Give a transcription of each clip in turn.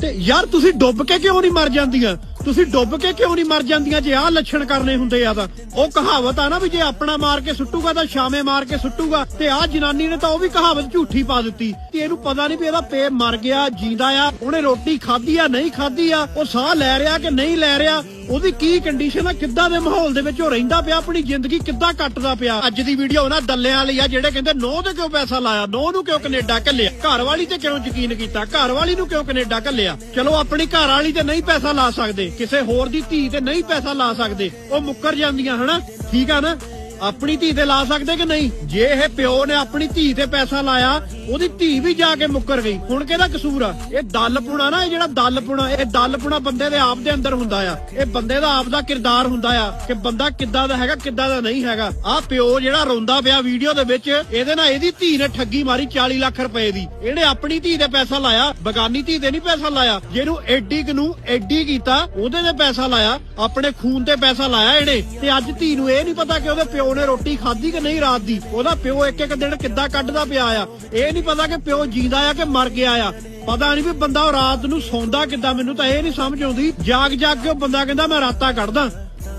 ਤੇ ਯਾਰ ਤੁਸੀਂ ਡੁੱਬ ਕੇ ਕਿਉਂ ਨਹੀਂ ਮਰ ਜਾਂਦੀਆਂ? ਤੁਸੀਂ ਡੁੱਬ ਕੇ ਕਿਉਂ ਨਹੀਂ ਮਰ ਜਾਂਦੀਆਂ ਜੇ ਆਹ ਲੱਛਣ ਕਰਨੇ ਹੁੰਦੇ ਆ ਤਾਂ? ਉਹ ਕਹਾਵਤ ਆ ਨਾ ਵੀ ਜੇ ਆਪਣਾ ਮਾਰ ਕੇ ਸੁੱਟੂਗਾ ਤਾਂ ਸ਼ਾਮੇ ਮਾਰ ਕੇ ਸੁੱਟੂਗਾ। ਤੇ ਆਹ ਜਨਾਨੀ ਨੇ ਤਾਂ ਉਹ ਵੀ ਕਹਾਵਤ ਝੂਠੀ ਪਾ ਦਿੱਤੀ ਤੇ ਇਹਨੂੰ ਪਤਾ ਨਹੀਂ ਵੀ ਇਹਦਾ ਪੇ ਮਰ ਗਿਆ, ਜਿੰਦਾ ਆ, ਉਹਨੇ ਰੋਟੀ ਖਾਧੀ ਆ, ਨਹੀਂ ਖਾਧੀ ਆ, ਉਹ ਸਾਹ ਲੈ ਰਿਹਾ ਕਿ ਨਹੀਂ ਲੈ ਰਿਹਾ? ਉਹਦੀ ਕੀ ਕੰਡੀਸ਼ਨ ਆ? ਕਿੱਦਾਂ ਦੇ ਮਾਹੌਲ ਦੇ ਵਿੱਚ ਉਹ ਰਹਿੰਦਾ ਪਿਆ? ਆਪਣੀ ਜ਼ਿੰਦਗੀ ਕਿੱਦਾਂ ਕੱਟਦਾ ਪਿਆ? ਅੱਜ ਦੀ ਵੀਡੀਓ ਉਹਨਾਂ ਦੱਲਿਆਂ ਲਈ ਆ, ਜਿਹੜੇ ਕਹਿੰਦੇ ਨੋ ਤੇ ਕਿਉਂ ਪੈਸਾ ਲਾਇਆ? ਨੋ ਨੂੰ ਕਿਉਂ ਕੈਨੇਡਾ ਘੱਲਿਆ? ਘਰ ਵਾਲੀ ਤੇ ਕਿਉਂ ਯਕੀਨ ਕੀਤਾ? ਘਰ ਵਾਲੀ ਨੂੰ ਕਿਉਂ ਕੈਨੇਡਾ ਘੱਲਿਆ? ਚਲੋ, ਆਪਣੀ ਘਰ ਵਾਲੀ ਤੇ ਨਹੀਂ ਪੈਸਾ ਲਾ ਸਕਦੇ। ਕਿਸੇ ਹੋਰ ਦੀ ਧੀ ਤੇ ਨਹੀਂ ਪੈਸਾ ਲਾ ਸਕਦੇ। ਉਹ ਮੁੱਕਰ ਜਾਂਦੀਆਂ, ਹਨਾ? ਠੀਕ ਆ ਨਾ? ਆਪਣੀ ਧੀ ਤੇ ਲਾ ਸਕਦੇ ਕਿ ਨਹੀਂ? ਜੇ ਇਹ ਪਿਓ ਨੇ ਆਪਣੀ ਧੀ ਤੇ ਪੈਸਾ ਲਾਇਆ, ਉਹਦੀ ਧੀ ਵੀ ਜਾ ਕੇ ਮੁੱਕਰ ਗਈ। ਹੁਣ ਕਿਹਦਾ ਕਸੂਰ ਆ? ਇਹ ਦਲਪੁਣਾ ਨਾ, ਇਹ ਜਿਹੜਾ ਦਲਪੁਣਾ ਇਹ ਦਲਪੁਣਾ ਬੰਦੇ ਦੇ ਆਪ ਦੇ ਅੰਦਰ ਹੁੰਦਾ ਆ। ਇਹ ਬੰਦੇ ਦਾ ਆਪ ਦਾ ਕਿਰਦਾਰ ਹੁੰਦਾ ਆ ਕਿ ਬੰਦਾ ਕਿੱਦਾਂ ਦਾ ਹੈਗਾ, ਕਿੱਦਾਂ ਦਾ ਨਹੀਂ ਹੈਗਾ। ਆਹ ਪਿਓ ਜਿਹੜਾ ਰੋਂਦਾ ਪਿਆ ਵੀਡੀਓ ਦੇ ਵਿੱਚ, ਇਹਦੇ ਨਾਲ ਇਹਦੀ ਧੀ ਨੇ ਠੱਗੀ ਮਾਰੀ 40 ਲੱਖ ਰੁਪਏ ਦੀ। ਇਹਨੇ ਆਪਣੀ ਧੀ ਤੇ ਪੈਸਾ ਲਾਇਆ, ਬਗਾਨੀ ਧੀ ਤੇ ਨਹੀਂ ਪੈਸਾ ਲਾਇਆ। ਜਿਹਨੂੰ ਐਡੀ ਕੁ ਨੂੰ ਐਡੀ ਕੀਤਾ, ਉਹਦੇ ਤੇ ਪੈਸਾ ਲਾਇਆ, ਆਪਣੇ ਖੂਨ ਤੇ ਪੈਸਾ ਲਾਇਆ ਇਹਨੇ। ਤੇ ਅੱਜ ਧੀ ਨੂੰ ਇਹ ਨਹੀਂ ਪਤਾ ਕਿ ਉਹਦੇ ਪਿਓ ਨੇ ਰੋਟੀ ਖਾਧੀ ਕਿ ਨਹੀਂ ਰਾਤ ਦੀ? ਉਹਦਾ ਪਿਓ ਇੱਕ ਇੱਕ ਦਿਨ ਕਿੱਦਾਂ ਕੱਢਦਾ ਪਿਆ ਆ? ਇਹ ਨਹੀਂ ਪਤਾ ਕਿ ਪਿਓ ਜਿੰਦਾ ਆ ਕਿ ਮਰ ਗਿਆ ਆ। ਪਤਾ ਨਹੀਂ ਵੀ ਬੰਦਾ ਰਾਤ ਨੂੰ ਸੌਂਦਾ ਕਿੱਦਾਂ, ਮੈਨੂੰ ਤਾਂ ਇਹ ਨਹੀਂ ਸਮਝ ਆਉਂਦੀ। ਜਾਗ ਜਾਗ ਕੇ ਬੰਦਾ ਕਹਿੰਦਾ, ਮੈਂ ਰਾਤਾਂ ਕੱਢਦਾ।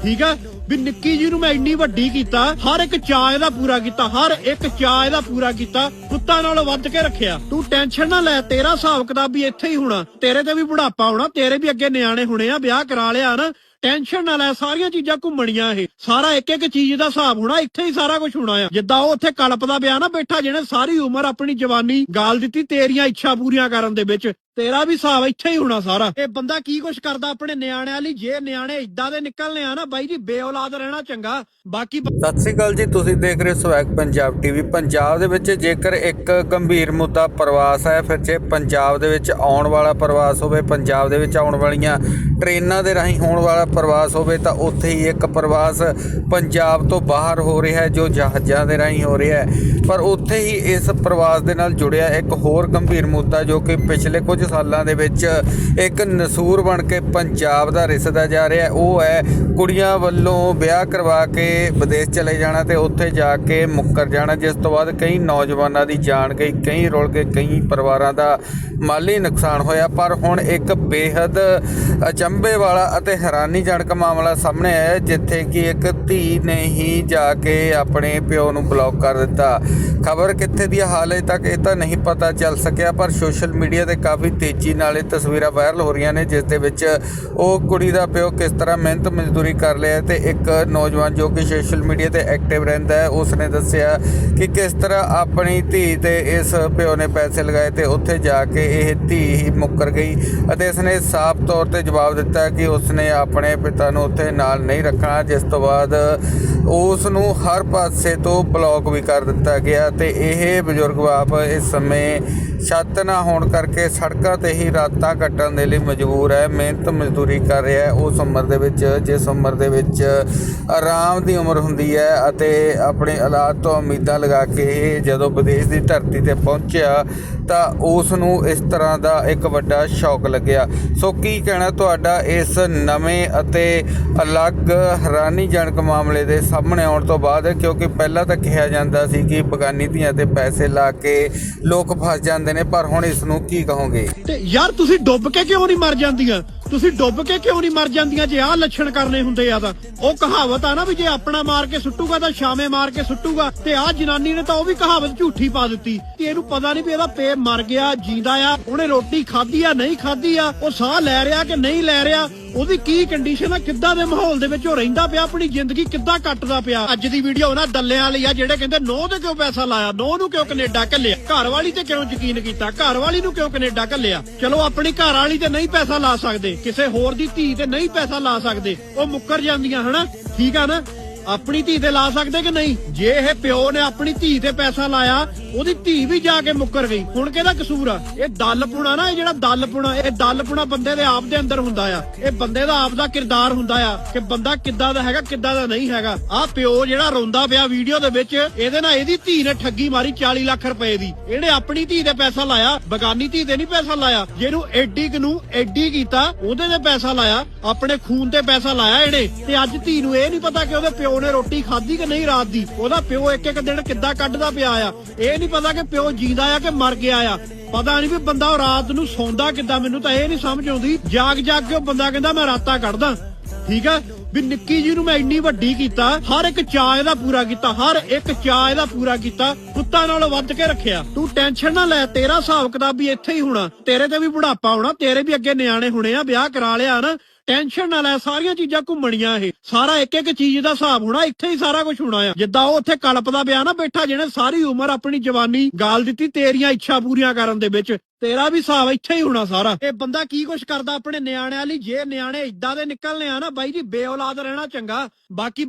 ਠੀਕ ਆ? ਵੀ ਨਿੱਕੀ ਜੀ ਨੂੰ ਮੈਂ ਇੰਨੀ ਵੱਡੀ ਕੀਤਾ, ਹਰ ਇੱਕ ਚਾਅ ਇਹਦਾ ਪੂਰਾ ਕੀਤਾ, ਹਰ ਇੱਕ ਚਾਅ ਇਹਦਾ ਪੂਰਾ ਕੀਤਾ ਪੁੱਤਾਂ ਨਾਲ ਵੱਧ ਕੇ ਰੱਖਿਆ। ਤੂੰ ਟੈਨਸ਼ਨ ਨਾ ਲੈ, ਤੇਰਾ ਹਿਸਾਬ ਕਿਤਾਬ ਵੀ ਇੱਥੇ ਹੀ ਹੋਣਾ। ਤੇਰੇ ਤੇ ਵੀ ਬੁਢਾਪਾ ਹੋਣਾ, ਤੇਰੇ ਵੀ ਅੱਗੇ ਨਿਆਣੇ ਹੋਣੇ ਆ, ਵਿਆਹ ਕਰਾ ਲਿਆ ਨਾ। ਟੈਨਸ਼ਨ ਨਾ ਲੈ ਸਾਰੀਆਂ ਚੀਜ਼ਾਂ ਘੁੰਮਣੀਆਂ ਇਹ। ਸਾਰਾ ਇੱਕ ਇੱਕ ਚੀਜ਼ ਦਾ ਹਿਸਾਬ ਹੋਣਾ, ਇੱਥੇ ਹੀ ਸਾਰਾ ਕੁਝ ਹੋਣਾ ਆ। ਜਿੱਦਾਂ ਉਹ ਉੱਥੇ ਕਲਪਦਾ ਪਿਆ ਨਾ ਬੈਠਾ, ਜਿਹਨੇ ਸਾਰੀ ਉਮਰ ਆਪਣੀ ਜਵਾਨੀ ਗਾਲ ਦਿੱਤੀ ਤੇਰੀਆਂ ਇੱਛਾ ਪੂਰੀਆਂ ਕਰਨ ਦੇ ਵਿੱਚ, ਤੇਰਾ ਵੀ ਹਿਸਾਬ ਇੱਥੇ ਹੀ ਹੋਣਾ ਸਾਰਾ। ਇਹ ਬੰਦਾ ਕੀ ਕੁਛ ਕਰਦਾ ਆਪਣੇ ਨਿਆਣਿਆਂ ਲਈ? ਜੇ ਨਿਆਣੇ ਇਦਾਂ ਦੇ ਨਿਕਲਨੇ ਆ ਨਾ, ਬਾਈ ਜੀ, ਬੇਔਲਾਦ ਰਹਿਣਾ ਚੰਗਾ। ਬਾਕੀ ਸਤਿ ਸ੍ਰੀ ਅਕਾਲ ਜੀ, ਤੁਸੀਂ ਦੇਖ ਰਹੇ ਹੋ ਸਵੈਗ ਪੰਜਾਬ ਟੀਵੀ। ਪੰਜਾਬ ਦੇ ਵਿੱਚ ਜੇਕਰ ਇੱਕ ਗੰਭੀਰ ਮੁੱਦਾ ਪ੍ਰਵਾਸ ਹੈ, ਫਿਰ ਜੇ ਪੰਜਾਬ ਦੇ ਵਿੱਚ ਆਉਣ ਵਾਲਾ ਪ੍ਰਵਾਸ ਹੋਵੇ, ਪੰਜਾਬ ਦੇ ਵਿੱਚ ਆਉਣ ਵਾਲੀਆਂ ਟ੍ਰੇਨਾਂ ਦੇ ਰਾਹੀਂ ਹੋਣ ਵਾਲਾ ਪ੍ਰਵਾਸ ਹੋਵੇ ਤਾਂ ਉੱਥੇ ਹੀ ਇੱਕ ਪ੍ਰਵਾਸ ਪੰਜਾਬ ਤੋਂ ਬਾਹਰ ਹੋ ਰਿਹਾ ਹੈ, ਜੋ ਜਹਾਜ਼ਾਂ ਦੇ ਰਾਹੀਂ ਹੋ ਰਿਹਾ ਹੈ। ਪਰ ਉੱਥੇ ਹੀ ਇਸ ਪ੍ਰਵਾਸ ਦੇ ਨਾਲ ਜੁੜਿਆ ਇੱਕ ਹੋਰ ਗੰਭੀਰ ਮੁੱਦਾ, ਜੋ ਕਿ ਪਿਛਲੇ ਕੁਝ ਸਾਲਾਂ ਦੇ ਵਿੱਚ ਇੱਕ ਨਸੂਰ ਬਣ ਕੇ ਪੰਜਾਬ ਦਾ ਰਿਸਦਾ ਜਾ ਰਿਹਾ ਉਹ ਹੈ ਕੁੜੀਆਂ ਵੱਲੋਂ ਵਿਆਹ ਕਰਵਾ ਕੇ ਵਿਦੇਸ਼ ਚਲੇ ਜਾਣਾ ਤੇ ਉੱਥੇ ਜਾ ਕੇ ਮੁੱਕਰ ਜਾਣਾ, ਜਿਸ ਤੋਂ ਬਾਅਦ ਕਈ ਨੌਜਵਾਨਾਂ ਦੀ ਜਾਨ ਗਈ, ਕਈ ਰੁਲ ਗਏ, ਕਈ ਪਰਿਵਾਰਾਂ ਦਾ ਮਾਲੀ ਨੁਕਸਾਨ ਹੋਇਆ। ਪਰ ਹੁਣ ਇੱਕ ਬੇਹੱਦ ਅਚੰਭੇ ਵਾਲਾ ਅਤੇ ਹੈਰਾਨੀ ਹੈਰਾਨੀਜਨਕ ਮਾਮਲਾ ਸਾਹਮਣੇ ਆਇਆ ਜਿੱਥੇ ਕਿ ਇੱਕ ਧੀ ਨੇ ਹੀ ਜਾ ਕੇ ਆਪਣੇ ਪਿਓ ਨੂੰ ਬਲੌਕ ਕਰ ਦਿੱਤਾ। ਖਬਰ ਕਿੱਥੇ ਦੀ ਹਾਲੇ ਤੱਕ ਇਹ ਤਾਂ ਨਹੀਂ ਪਤਾ ਚੱਲ ਸਕਿਆ, ਪਰ ਸੋਸ਼ਲ ਮੀਡੀਆ ਤੇ ਕਾਫੀ ਤੇਜ਼ੀ ਨਾਲ ਇਹ ਤਸਵੀਰਾਂ ਵਾਇਰਲ ਹੋ ਰਹੀਆਂ ਨੇ, ਜਿਸ ਦੇ ਵਿੱਚ ਉਹ ਕੁੜੀ ਦਾ ਪਿਓ ਕਿਸ ਤਰ੍ਹਾਂ ਮਿਹਨਤ ਮਜ਼ਦੂਰੀ ਕਰ ਲਿਆ ਹੈ ਤੇ ਇੱਕ ਨੌਜਵਾਨ ਜੋ ਕਿ ਸੋਸ਼ਲ ਮੀਡੀਆ ਤੇ ਐਕਟਿਵ ਰਹਿੰਦਾ ਹੈ ਉਸ ਨੇ ਦੱਸਿਆ ਕਿ ਕਿਸ ਤਰ੍ਹਾਂ ਆਪਣੀ ਧੀ ਤੇ ਇਸ ਪਿਓ ਨੇ ਪੈਸੇ ਲਗਾਏ ਤੇ ਉੱਥੇ ਜਾ ਕੇ ਇਹ ਧੀ ਹੀ ਮੁੱਕਰ ਗਈ ਅਤੇ ਇਸਨੇ ਸਾਫ਼ ਤੌਰ ਤੇ ਜਵਾਬ ਦਿੱਤਾ ਕਿ ਉਸਨੇ ਆਪਣੇ ਪਿਤਾ ਨੂੰ ਉੱਥੇ ਨਾਲ ਨਹੀਂ ਰੱਖਣਾ। ਜਿਸ ਤੋਂ ਬਾਅਦ ਉਸ ਨੂੰ ਹਰ ਪਾਸੇ ਤੋਂ ਬਲੌਕ ਵੀ ਕਰ ਦਿੱਤਾ ਗਿਆ ਤੇ ਇਹ ਬਜ਼ੁਰਗ ਬਾਪ ਇਸ ਸਮੇਂ ਛੱਤ ਨਾ ਹੋਣ ਕਰਕੇ ਸੜਕਾਂ ਤੇ ਹੀ ਰਾਤਾਂ ਕੱਟਣ ਦੇ ਲਈ ਮਜਬੂਰ ਹੈ, ਮਿਹਨਤ ਮਜ਼ਦੂਰੀ ਕਰ ਰਿਹਾ ਹੈ। ਉਸ ਉਮਰ ਦੇ ਵਿੱਚ, ਜਿਸ ਉਮਰ ਦੇ ਵਿੱਚ ਆਰਾਮ ਦੀ ਉਮਰ ਹੁੰਦੀ ਹੈ ਅਤੇ ਆਪਣੇ ਔਲਾਦ ਤੋਂ ਉਮੀਦਾਂ ਲਗਾ ਕੇ ਇਹ ਜਦੋਂ ਵਿਦੇਸ਼ ਦੀ ਧਰਤੀ ਤੇ ਪਹੁੰਚਿਆ ਤਾਂ ਉਸ ਨੂੰ ਇਸ ਤਰ੍ਹਾਂ ਦਾ ਇੱਕ ਵੱਡਾ ਸ਼ੌਕ ਲੱਗਿਆ। ਸੋ ਕੀ ਕਹਿਣਾ ਤੁਹਾਡਾ ਇਸ ਨਵੇਂ ਅਤੇ ਅਲੱਗ ਹੈਰਾਨੀਜਨਕ ਮਾਮਲੇ ਦੇ ਸਾਹਮਣੇ ਆਉਣ ਤੋਂ ਬਾਅਦ, ਕਿਉਂਕਿ ਪਹਿਲਾਂ ਤਾਂ ਕਿਹਾ ਜਾਂਦਾ ਸੀ ਕਿ ਬਗਾਨੀ ਧੀਆਂ ਤੇ ਪੈਸੇ ਲਾ ਕੇ ਲੋਕ ਫਸ ਜਾਂਦੇ ਨੇ, ਪਰ ਹੁਣ ਇਸ ਨੂੰ ਕੀ ਕਹੋਗੇ? ਤੇ ਯਾਰ ਤੁਸੀਂ ਡੁੱਬ ਕੇ ਕਿਉਂ ਨਹੀਂ ਮਰ ਜਾਂਦੀਆਂ? ਤੁਸੀਂ ਡੁੱਬ ਕੇ ਕਿਉਂ ਨਹੀਂ ਮਰ ਜਾਂਦੀਆਂ? ਜੇ ਆਹ ਲੱਛਣ ਕਰਨੇ ਹੁੰਦੇ ਆ ਤਾਂ। ਉਹ ਕਹਾਵਤ ਆ ਨਾ ਵੀ ਜੇ ਆਪਣਾ ਮਾਰ ਕੇ ਸੁੱਟੂਗਾ ਤਾਂ ਸ਼ਾਮੇ ਮਾਰ ਕੇ ਸੁੱਟੂਗਾ, ਤੇ ਆਹ ਜਨਾਨੀ ਨੇ ਤਾਂ ਉਹ ਵੀ ਕਹਾਵਤ ਝੂਠੀ ਪਾ ਦਿੱਤੀ। ਤੇ ਇਹਨੂੰ ਪਤਾ ਨਹੀਂ ਵੀ ਇਹਦਾ ਪੇ ਮਰ ਗਿਆ, ਜਿੰਦਾ ਆ, ਉਹਨੇ ਰੋਟੀ ਖਾਧੀ ਆ, ਨਹੀਂ ਖਾਧੀ ਆ, ਉਹ ਸਾਹ ਲੈ ਰਿਹਾ ਕਿ ਨਹੀਂ ਲੈ ਰਿਹਾ? ਉਹਦੀ ਕੀ ਕੰਡੀਸ਼ਨ ਆ? ਕਿੱਦਾਂ ਦੇ ਮਾਹੌਲ ਦੇ ਵਿੱਚ ਉਹ ਰਹਿੰਦਾ ਪਿਆ? ਆਪਣੀ ਜ਼ਿੰਦਗੀ ਕਿੱਦਾਂ ਕੱਟਦਾ ਪਿਆ? ਅੱਜ ਦੀ ਵੀਡੀਓ ਉਹਨਾਂ ਦੱਲਿਆਂ ਲਈ ਆ, ਜਿਹੜੇ ਕਹਿੰਦੇ ਨੋ ਤੇ ਕਿਉਂ ਪੈਸਾ ਲਾਇਆ? ਨੋ ਨੂੰ ਕਿਉਂ ਕੈਨੇਡਾ ਘੱਲਿਆ? ਘਰ ਵਾਲੀ ਤੇ ਕਿਉਂ ਯਕੀਨ ਕੀਤਾ? ਘਰ ਵਾਲੀ ਨੂੰ ਕਿਉਂ ਕੈਨੇਡਾ ਘੱਲਿਆ? ਚਲੋ, ਆਪਣੀ ਘਰ ਵਾਲੀ ਤੇ ਨਹੀਂ ਪੈਸਾ ਲਾ ਸਕਦੇ। ਕਿਸੇ ਹੋਰ ਦੀ ਧੀ ਤੇ ਨਹੀਂ ਪੈਸਾ ਲਾ ਸਕਦੇ। ਉਹ ਮੁੱਕਰ ਜਾਂਦੀਆਂ, ਹਨਾ? ਠੀਕ ਆ ਨਾ? ਆਪਣੀ ਧੀ ਤੇ ਲਾ ਸਕਦੇ ਕਿ ਨਹੀਂ? ਜੇ ਇਹ ਪਿਓ ਨੇ ਆਪਣੀ ਧੀ ਤੇ ਪੈਸਾ ਲਾਇਆ, ਉਹਦੀ ਧੀ ਵੀ ਜਾ ਕੇ ਮੁੱਕਰ ਗਈ। ਹੁਣ ਕਿਹਦਾ ਕਸੂਰ ਆ? ਇਹ ਦਲਪੁਣਾ ਨਾ, ਇਹ ਜਿਹੜਾ ਦਲਪੁਣਾ ਇਹ ਦਲਪੁਣਾ ਬੰਦੇ ਦੇ ਆਪ ਦੇ ਅੰਦਰ ਹੁੰਦਾ ਆ। ਇਹ ਬੰਦੇ ਦਾ ਆਪ ਦਾ ਕਿਰਦਾਰ ਹੁੰਦਾ ਆ ਕਿ ਬੰਦਾ ਕਿੱਦਾਂ ਦਾ ਹੈਗਾ, ਕਿੱਦਾਂ ਦਾ ਨਹੀਂ ਹੈਗਾ। ਆਹ ਪਿਓ ਜਿਹੜਾ ਰੋਂਦਾ ਪਿਆ ਵੀਡੀਓ ਦੇ ਵਿੱਚ, ਇਹਦੇ ਨਾਲ ਇਹਦੀ ਧੀ ਨੇ ਠੱਗੀ ਮਾਰੀ 40 ਲੱਖ ਰੁਪਏ ਦੀ। ਇਹਨੇ ਆਪਣੀ ਧੀ ਤੇ ਪੈਸਾ ਲਾਇਆ, ਬਗਾਨੀ ਧੀ ਤੇ ਨਹੀਂ ਪੈਸਾ ਲਾਇਆ। ਜਿਹਨੂੰ ਐਡੀ ਕੁ ਨੂੰ ਐਡੀ ਕੀਤਾ, ਉਹਦੇ ਤੇ ਪੈਸਾ ਲਾਇਆ, ਆਪਣੇ ਖੂਨ ਤੇ ਪੈਸਾ ਲਾਇਆ ਇਹਨੇ। ਤੇ ਅੱਜ ਧੀ ਨੂੰ ਇਹ ਨਹੀਂ ਪਤਾ ਕਿ ਉਹਦੇ ਪਿਓ ਪਿਓ ਰੋਟੀ ਖਾਧੀ ਕਿ ਨਹੀਂ ਰਾਤ ਦੀ? ਉਹਦਾ ਪਿਓ ਇੱਕ ਇੱਕ ਦਿਨ ਕਿੱਦਾਂ ਕੱਢਦਾ ਪਿਆ ਆ? ਇਹ ਨਹੀਂ ਪਤਾ ਕਿ ਪਿਓ ਜੀਂਦਾ ਆ ਕਿ ਮਰ ਗਿਆ ਆ। ਪਤਾ ਨਹੀਂ ਵੀ ਬੰਦਾ ਉਹ ਰਾਤ ਨੂੰ ਸੌਂਦਾ ਕਿੱਦਾਂ, ਮੈਨੂੰ ਤਾਂ ਇਹ ਨਹੀਂ ਸਮਝ ਆਉਂਦੀ। ਜਾਗ ਜਾਗ ਕੇ ਉਹ ਬੰਦਾ ਕਹਿੰਦਾ, ਮੈਂ ਰਾਤਾਂ ਕੱਢਦਾ। ਠੀਕ ਆ? ਵੀ ਨਿੱਕੀ ਜੀ ਨੂੰ ਮੈਂ ਇੰਨੀ ਵੱਡੀ ਕੀਤਾ, ਹਰ ਇੱਕ ਚਾਅ ਇਹਦਾ ਪੂਰਾ ਕੀਤਾ, ਹਰ ਇੱਕ ਚਾਅ ਇਹਦਾ ਪੂਰਾ ਕੀਤਾ। ਕੁੱਤਾ ਨਾਲੋਂ ਵੱਧ ਕੇ ਰੱਖਿਆ। ਤੂੰ ਟੈਨਸ਼ਨ ਨਾ ਲੈ, ਤੇਰਾ ਹਿਸਾਬ ਕਿਤਾਬ ਵੀ ਇੱਥੇ ਹੀ ਹੋਣਾ। ਤੇਰੇ ਤੇ ਵੀ ਬੁਢਾਪਾ ਹੋਣਾ, ਤੇਰੇ ਵੀ ਅੱਗੇ ਨਿਆਣੇ ਹੋਣੇ ਆ, ਵਿਆਹ ਕਰਾ ਲਿਆ ਨਾ। ਟੈਨਸ਼ਨ ਨਾ ਲੈ, ਸਾਰੀਆਂ ਚੀਜ਼ਾਂ ਘੁੰਮਣੀਆਂ ਇਹ। ਸਾਰਾ ਇੱਕ ਇੱਕ ਚੀਜ਼ ਦਾ ਹਿਸਾਬ ਹੋਣਾ, ਇੱਥੇ ਹੀ ਸਾਰਾ ਕੁਝ ਹੋਣਾ ਆ। ਜਿੱਦਾਂ ਉਹ ਉੱਥੇ ਕਲਪਦਾ ਪਿਆ ਨਾ ਬੈਠਾ, ਜਿਹਨੇ ਸਾਰੀ ਉਮਰ ਆਪਣੀ ਜਵਾਨੀ ਗਾਲ ਦਿੱਤੀ ਤੇਰੀਆਂ ਇੱਛਾ ਪੂਰੀਆਂ ਕਰਨ ਦੇ ਵਿੱਚ। ਤੇਰਾ ਵੀ ਹਿਸਾਬ ਇੱਥੇ ਹੀ ਹੋਣਾ ਸਾਰਾ। ਇਹ ਬੰਦਾ ਕੀ ਕੁਛ ਕਰਦਾ ਆਪਣੇ ਨਿਆਣਿਆਂ ਲਈ? ਜੇ ਨਿਆਣੇ ਇਦਾਂ ਦੇ ਨਿਕਲਨੇ ਆ ਨਾ, ਬਾਈ ਜੀ, ਬੇਔਲਾਦ ਰਹਿਣਾ ਚੰਗਾ। ਬਾਕੀ